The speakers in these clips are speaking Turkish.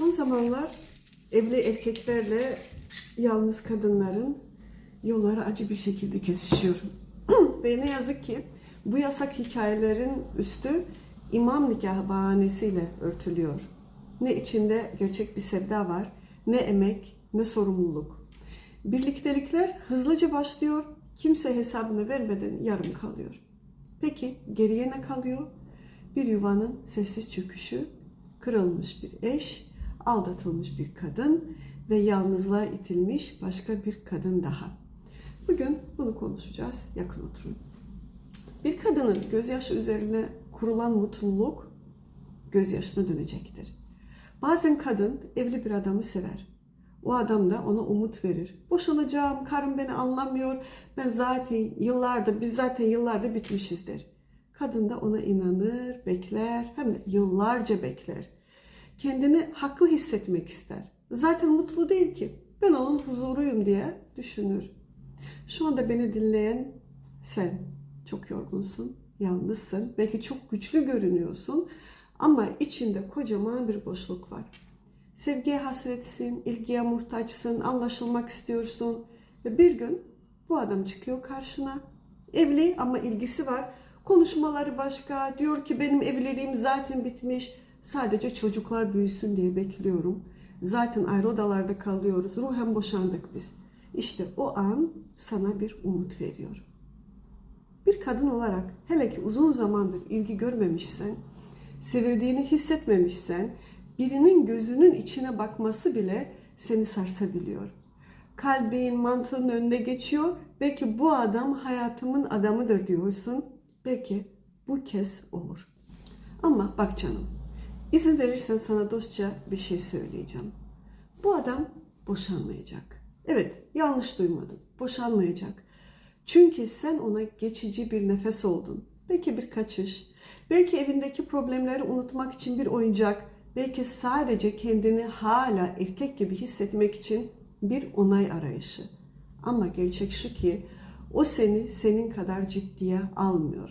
Son zamanlar evli erkeklerle yalnız kadınların yolları acı bir şekilde kesişiyor. Ve ne yazık ki bu yasak hikayelerin üstü imam nikahı bahanesiyle örtülüyor. Ne içinde gerçek bir sevda var, ne emek, ne sorumluluk. Birliktelikler hızlıca başlıyor, kimse hesabını vermeden yarım kalıyor. Peki geriye ne kalıyor? Bir yuvanın sessiz çöküşü, kırılmış bir eş, aldatılmış bir kadın ve yalnızlığa itilmiş başka bir kadın daha. Bugün bunu konuşacağız. Yakın oturun. Bir kadının gözyaşı üzerine kurulan mutluluk gözyaşına dönecektir. Bazen kadın evli bir adamı sever. O adam da ona umut verir. Boşanacağım, karım beni anlamıyor. Ben zaten yıllarda, biz zaten yıllarda bitmişiz der. Kadın da ona inanır, bekler, hem de yıllarca bekler. Kendini haklı hissetmek ister. Zaten mutlu değil ki. Ben onun huzuruyum diye düşünür. Şu anda beni dinleyen sen çok yorgunsun, yalnızsın, belki çok güçlü görünüyorsun ama içinde kocaman bir boşluk var. Sevgiye hasretsin, ilgiye muhtaçsın, anlaşılmak istiyorsun ve bir gün bu adam çıkıyor karşına. Evli ama ilgisi var. Konuşmaları başka. Diyor ki benim evliliğim zaten bitmiş. Sadece çocuklar büyüsün diye bekliyorum. Zaten ayrı odalarda kalıyoruz. Ruhen boşandık biz. İşte o an sana bir umut veriyor. Bir kadın olarak hele ki uzun zamandır ilgi görmemişsen, sevildiğini hissetmemişsen, birinin gözünün içine bakması bile seni sarsabiliyor. Kalbin, mantığın önüne geçiyor. Belki bu adam hayatımın adamıdır diyorsun. Belki bu kez olur. Ama bak canım, izin verirsen sana dostça bir şey söyleyeceğim. Bu adam boşanmayacak. Evet, yanlış duymadın. Boşanmayacak. Çünkü sen ona geçici bir nefes oldun. Belki bir kaçış, belki evindeki problemleri unutmak için bir oyuncak, belki sadece kendini hala erkek gibi hissetmek için bir onay arayışı. Ama gerçek şu ki o seni senin kadar ciddiye almıyor.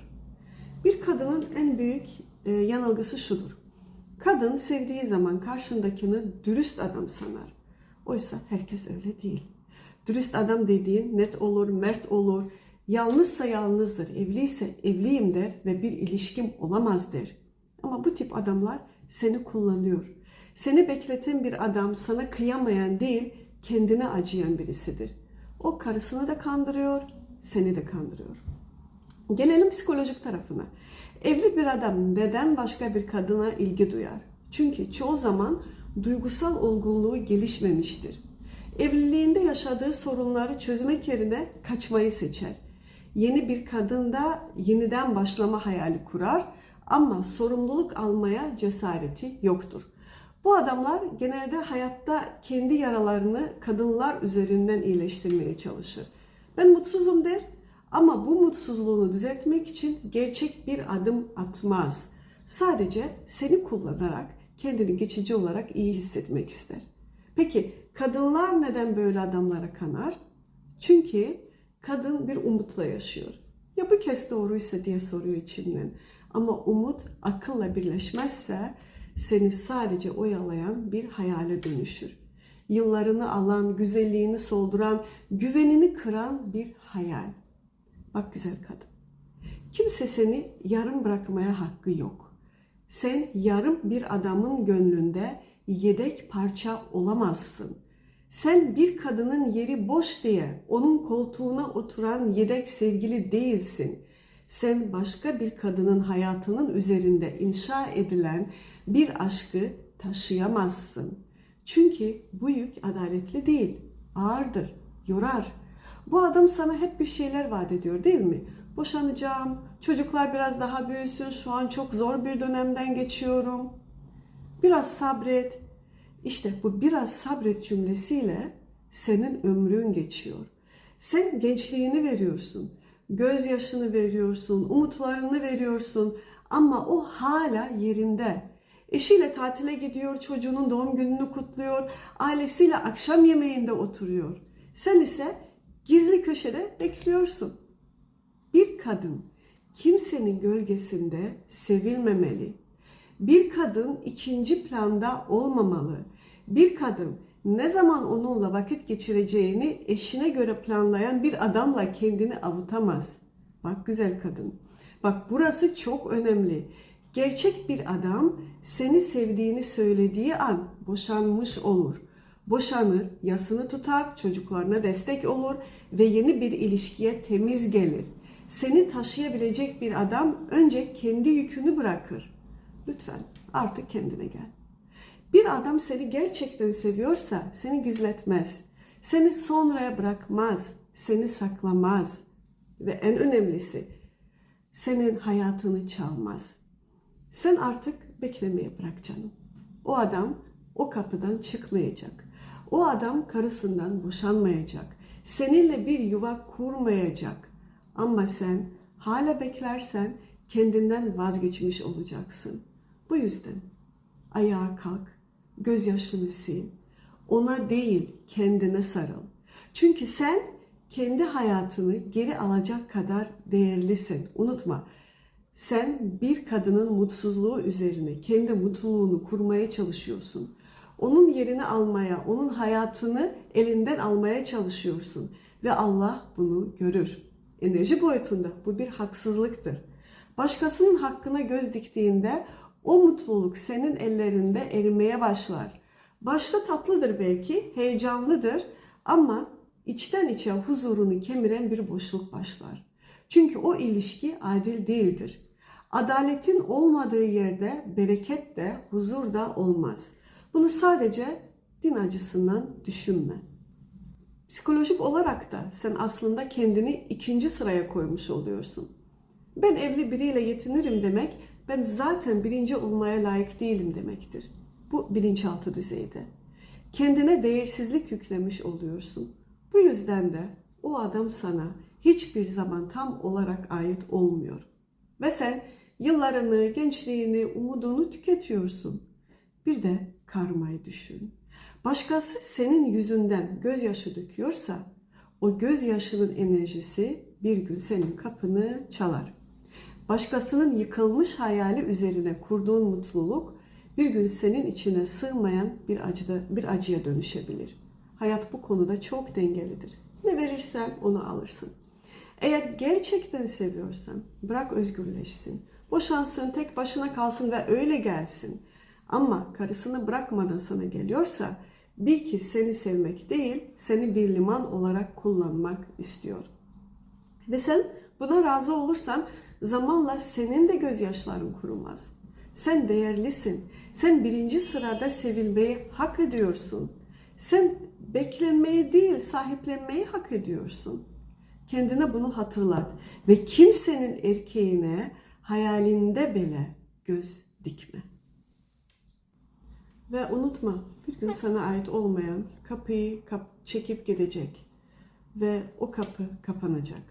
Bir kadının en büyük e, yanılgısı şudur. Kadın sevdiği zaman karşındakini dürüst adam sanar. Oysa herkes öyle değil. Dürüst adam dediğin net olur, mert olur. Yalnızsa yalnızdır, evliyse evliyim der ve bir ilişkim olamaz der. Ama bu tip adamlar seni kullanıyor. Seni bekleten bir adam sana kıyamayan değil, kendine acıyan birisidir. O karısını da kandırıyor, seni de kandırıyor. Gelelim psikolojik tarafına. Evli bir adam neden başka bir kadına ilgi duyar? Çünkü çoğu zaman duygusal olgunluğu gelişmemiştir. Evliliğinde yaşadığı sorunları çözmek yerine kaçmayı seçer. Yeni bir kadında yeniden başlama hayali kurar ama sorumluluk almaya cesareti yoktur. Bu adamlar genelde hayatta kendi yaralarını kadınlar üzerinden iyileştirmeye çalışır. Ben mutsuzum der ama bu mutsuzluğunu düzeltmek için gerçek bir adım atmaz. Sadece seni kullanarak kendini geçici olarak iyi hissetmek ister. Peki kadınlar neden böyle adamlara kanar? Çünkü kadın bir umutla yaşıyor. Ya bu kez doğruysa diye soruyor içinden. Ama umut akılla birleşmezse seni sadece oyalayan bir hayale dönüşür. Yıllarını alan, güzelliğini solduran, güvenini kıran bir hayal. Bak güzel kadın. Kimse seni yarım bırakmaya hakkı yok. Sen yarım bir adamın gönlünde yedek parça olamazsın. Sen bir kadının yeri boş diye onun koltuğuna oturan yedek sevgili değilsin. Sen başka bir kadının hayatının üzerinde inşa edilen bir aşkı taşıyamazsın. Çünkü bu yük adaletli değil, ağırdır, yorar. Bu adam sana hep bir şeyler vaat ediyor değil mi? Boşanacağım, çocuklar biraz daha büyüsün, şu an çok zor bir dönemden geçiyorum. Biraz sabret. İşte bu biraz sabret cümlesiyle senin ömrün geçiyor. Sen gençliğini veriyorsun, gözyaşını veriyorsun, umutlarını veriyorsun ama o hala yerinde. Eşiyle tatile gidiyor, çocuğunun doğum gününü kutluyor, ailesiyle akşam yemeğinde oturuyor. Sen ise gizli köşede bekliyorsun. Bir kadın kimsenin gölgesinde sevilmemeli. Bir kadın ikinci planda olmamalı. Bir kadın ne zaman onunla vakit geçireceğini eşine göre planlayan bir adamla kendini avutamaz. Bak güzel kadın. Bak burası çok önemli. Gerçek bir adam seni sevdiğini söylediği an boşanmış olur. Boşanır, yasını tutar, çocuklarına destek olur ve yeni bir ilişkiye temiz gelir. Seni taşıyabilecek bir adam önce kendi yükünü bırakır. Lütfen artık kendine gel. Bir adam seni gerçekten seviyorsa seni gizletmez. Seni sonraya bırakmaz, seni saklamaz ve en önemlisi senin hayatını çalmaz. Sen artık beklemeye bırak canım. O adam o kapıdan çıkmayacak. O adam karısından boşanmayacak. Seninle bir yuva kurmayacak. Ama sen hala beklersen kendinden vazgeçmiş olacaksın. Bu yüzden ayağa kalk, gözyaşını sil. Ona değil kendine sarıl. Çünkü sen kendi hayatını geri alacak kadar değerlisin. Unutma. Sen bir kadının mutsuzluğu üzerine kendi mutluluğunu kurmaya çalışıyorsun. Onun yerini almaya, onun hayatını elinden almaya çalışıyorsun. Ve Allah bunu görür. Enerji boyutunda bu bir haksızlıktır. Başkasının hakkına göz diktiğinde o mutluluk senin ellerinde erimeye başlar. Başta tatlıdır belki, heyecanlıdır ama içten içe huzurunu kemiren bir boşluk başlar. Çünkü o ilişki adil değildir. Adaletin olmadığı yerde bereket de huzur da olmaz. Bunu sadece din acısından düşünme. Psikolojik olarak da sen aslında kendini ikinci sıraya koymuş oluyorsun. Ben evli biriyle yetinirim demek, ben zaten birinci olmaya layık değilim demektir. Bu bilinçaltı düzeyde. Kendine değersizlik yüklemiş oluyorsun. Bu yüzden de o adam sana hiçbir zaman tam olarak ait olmuyor. Ve sen yıllarını, gençliğini, umudunu tüketiyorsun. Bir de karmayı düşün. Başkası senin yüzünden gözyaşı döküyorsa o gözyaşının enerjisi bir gün senin kapını çalar. Başkasının yıkılmış hayali üzerine kurduğun mutluluk bir gün senin içine sığmayan bir acıda bir acıya dönüşebilir. Hayat bu konuda çok dengelidir. Ne verirsen onu alırsın. Eğer gerçekten seviyorsan bırak özgürleşsin. Boşansın, tek başına kalsın ve öyle gelsin. Ama karısını bırakmadan sana geliyorsa bil ki seni sevmek değil, seni bir liman olarak kullanmak istiyor. Ve sen buna razı olursan zamanla senin de gözyaşların kurumaz. Sen değerlisin. Sen birinci sırada sevilmeyi hak ediyorsun. Sen beklenmeyi değil, sahiplenmeyi hak ediyorsun. Kendine bunu hatırlat ve kimsenin erkeğine hayalinde bile göz dikme. Ve unutma bir gün sana ait olmayan kapıyı kap çekip gidecek ve o kapı kapanacak.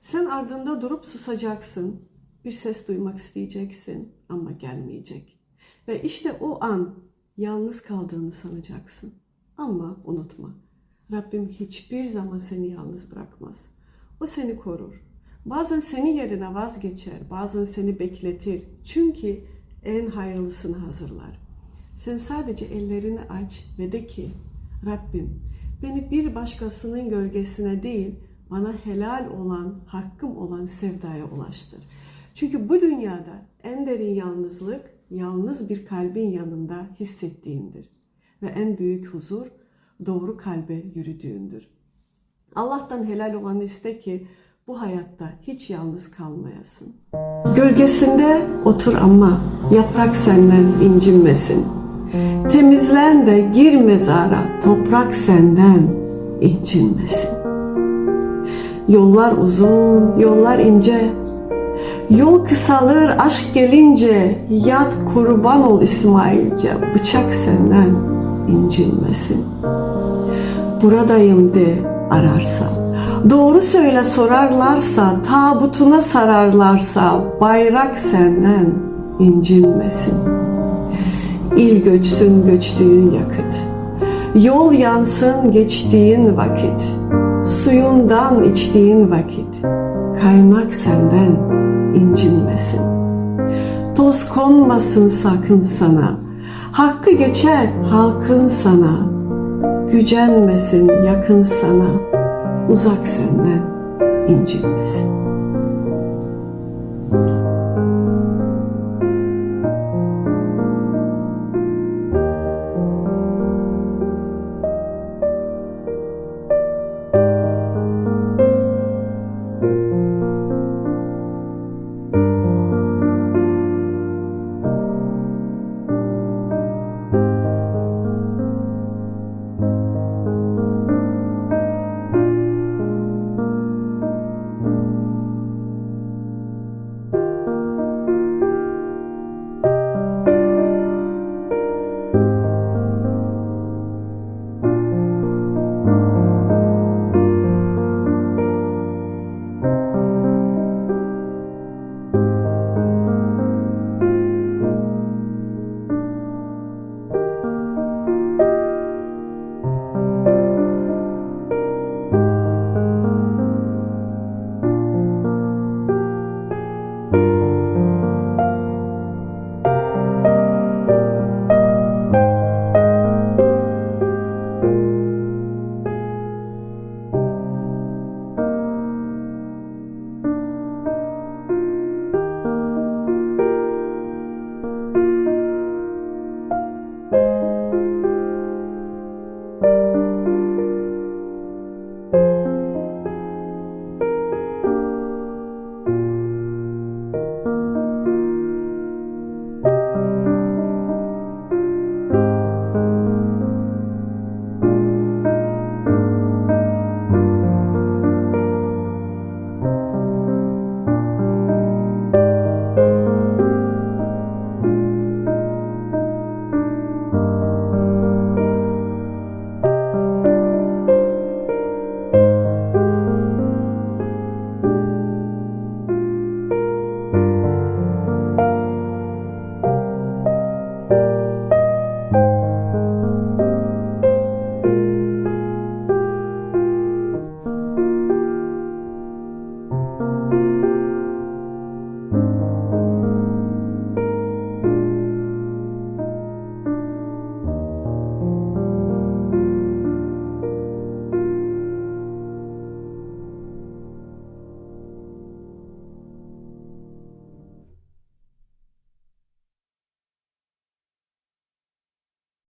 Sen ardında durup susacaksın. Bir ses duymak isteyeceksin ama gelmeyecek. Ve işte o an yalnız kaldığını sanacaksın. Ama unutma. Rabbim hiçbir zaman seni yalnız bırakmaz. O seni korur. Bazen senin yerine vazgeçer, bazen seni bekletir. Çünkü en hayırlısını hazırlar. Sen sadece ellerini aç ve de ki Rabbim beni bir başkasının gölgesine değil bana helal olan, hakkım olan sevdaya ulaştır. Çünkü bu dünyada en derin yalnızlık yalnız bir kalbin yanında hissettiğindir. Ve en büyük huzur doğru kalbe yürüdüğündür. Allah'tan helal olanı iste ki bu hayatta hiç yalnız kalmayasın. Gölgesinde otur ama yaprak senden incinmesin. Temizlen de gir mezara toprak senden incinmesin. Yollar uzun, yollar ince. Yol kısalır aşk gelince yat kurban ol İsmailce bıçak senden incinmesin. Buradayım de ararsa, doğru söyle sorarlarsa, tabutuna sararlarsa bayrak senden incinmesin. İl göçsün göçtüğün yakıt, yol yansın geçtiğin vakit, suyundan içtiğin vakit, kaymak senden incinmesin. Toz konmasın sakın sana. Hakkı geçer halkın sana. Gücenmesin yakın sana. Uzak senden incinmesin.